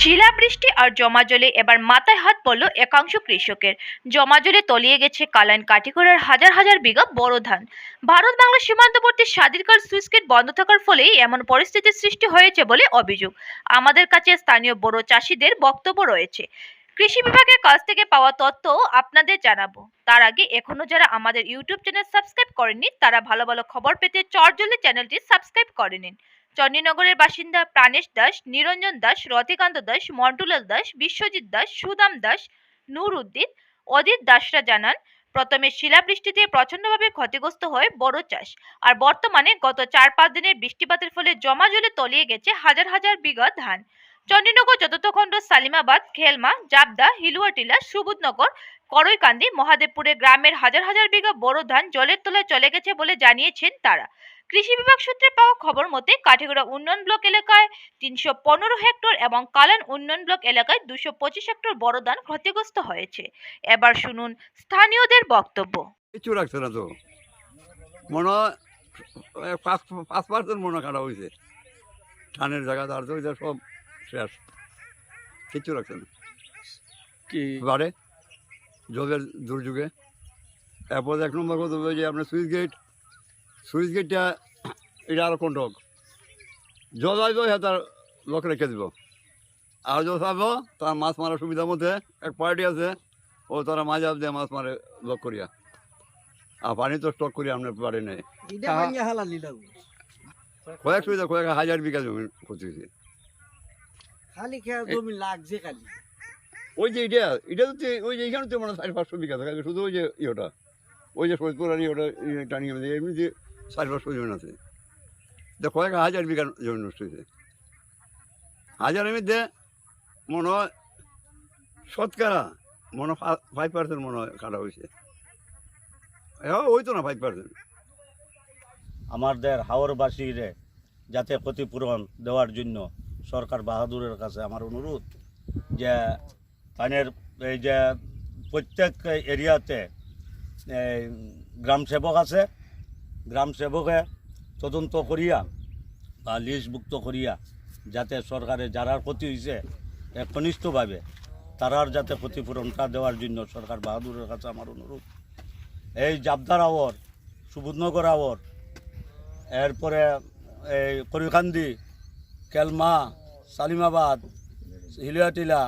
শিলাবৃষ্টি আর জমা জলে এবার মাথায় হাত পড়ল একাংশ কৃষকের। জমাজলে তলিয়ে গেছে কালাইন কাটিগড়ার হাজার হাজার বিঘা বড় ধান। ভারত বাংলা সীমান্তবর্তী স্বাধীনকাল সুইচগেট বন্ধ থাকার ফলেই এমন পরিস্থিতির সৃষ্টি হয়েছে বলে অভিযোগ। আমাদের কাছে স্থানীয় বড় চাষিদের বক্তব্য রয়েছে। কৃষি বিভাগের কাছ থেকে পাওয়া তথ্য আপনাদের জানাব। তার আগে এখনও যারা আমাদের ইউটিউব চ্যানেল সাবস্ক্রাইব করেননি, তারা ভালো ভালো খবর পেতে চটজলে চ্যানেলটি সাবস্ক্রাইব করে নিন। চণ্ডীনগরের বাসিন্দা প্রাণেশ দাস, নিরঞ্জন দাস রতিকান্ত দাস, মন্টুলাল দাস, বিশ্বজিৎ দাস, সুদাম দাস নূর উদ্দিন অদিত দাসরা জানান, প্রথমে শিলাবৃষ্টিতে প্রচণ্ডভাবে ক্ষতিগ্রস্ত হয় বড় চাষ। আর বর্তমানে গত চার পাঁচ দিনের বৃষ্টিপাতের ফলে জমা জলে তলিয়ে গেছে হাজার হাজার বিঘা ধান। চণ্ডীনগর চতুর্থখণ্ড সালিমাবাদ খেলমা জাবদা হিলুয়াটিলা সুবুদনগর করৈকান্দি মহাদেবপুরে গ্রামের হাজার হাজার বিঘা বড় ধান জলের তলায় চলে গেছে বলে জানিয়েছেন তারা কৃষি বিভাগ সূত্রে পাওয়া খবর মতে কাঠিগড়া উন্নয়ন ব্লক এলাকায় তিনশো পনেরো হেক্টর এবং কালান উন্নয়ন ব্লক এলাকায় দুশো পঁচিশ হেক্টর বড় ধান ক্ষতিগ্রস্ত হয়েছে এবার শুনুন স্থানীয়দের বক্তব্য কিছু রাখছে না তো মনে পাঁচ পাঁচ মনে হয়েছে ধানের জায়গা তার সব শেষ। কিচ্ছু রাখছে না। কি? বাড়ে জলের দুর্যোগে। এরপর এক নম্বর কথা হলো যে আপনার সুইচ গেট সুইচ গেটটা এটা আরও কন্টক জল আসব হ্যাঁ তার লোক রেখে দিব। আর জল আসব তার মাছ মারার সুবিধার মধ্যে এক পার্টি আছে ও তারা মাঝে দিয়ে মাছ মারে লোক করিয়া। আর পানি তো স্টক করি আপনার পারে নেই। কয়েক সুবিধা কয়েক হাজার বিঘা জমি ক্ষতি হয়েছে। খালি খেয়া জমি লাগছে খালি। ওই যে এটা এটা তো ওই যে এখানে তো মানে সাড়ে পাঁচশো বিঘা থাকে শুধু ওই যে ইয়েটা ওই যে সৈয়দপুর আর ইয়েটা ইয়ে টানিয়ে এমনি যে সাড়ে পাঁচশো জমি আছে। তো কয়েক হাজার বিঘা জমি নষ্ট হয়েছে। হাজারের মধ্যে মনে হয় শতকরা মনে হয় ফাইভ পার্সেন্ট মনে হয় কাটা হয়েছে। হ্যাঁ ওই তো না ফাইভ পার্সেন্ট আমাদের হাওরবাসীরে যাতে ক্ষতিপূরণ দেওয়ার জন্য সরকার বাহাদুরের কাছে আমার অনুরোধ যে পানের এই যে প্রত্যেক এরিয়াতে গ্রাম সেবক আছে, গ্রাম সেবকে তদন্ত করিয়া বা লিস্টভুক্ত করিয়া যাতে সরকারে যারা ক্ষতি হয়েছে একনিষ্ঠভাবে তারার যাতে ক্ষতিপূরণটা দেওয়ার জন্য সরকার বাহাদুরের কাছে আমার অনুরোধ। এই জাবদার আওয়ার সুবুদনগর আওয়ার, এরপরে এই Karikandi Kelma, Salimabad, Hiliatila,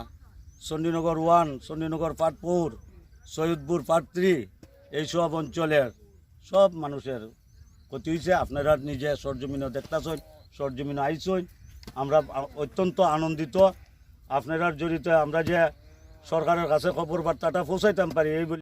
Chandinagar one, Chandinagar Patpur, Syedpur part three এইসব অঞ্চলের সব মানুষের ক্ষতি হয়েছে আপনারা নিজে সরজমিনও দেখতেছেন সরজমিনও আইসই আমরা অত্যন্ত আনন্দিত। আপনারা জড়িত আমরা যে সরকারের কাছে খবর বার্তাটা পৌঁছাইতাম পারি, এই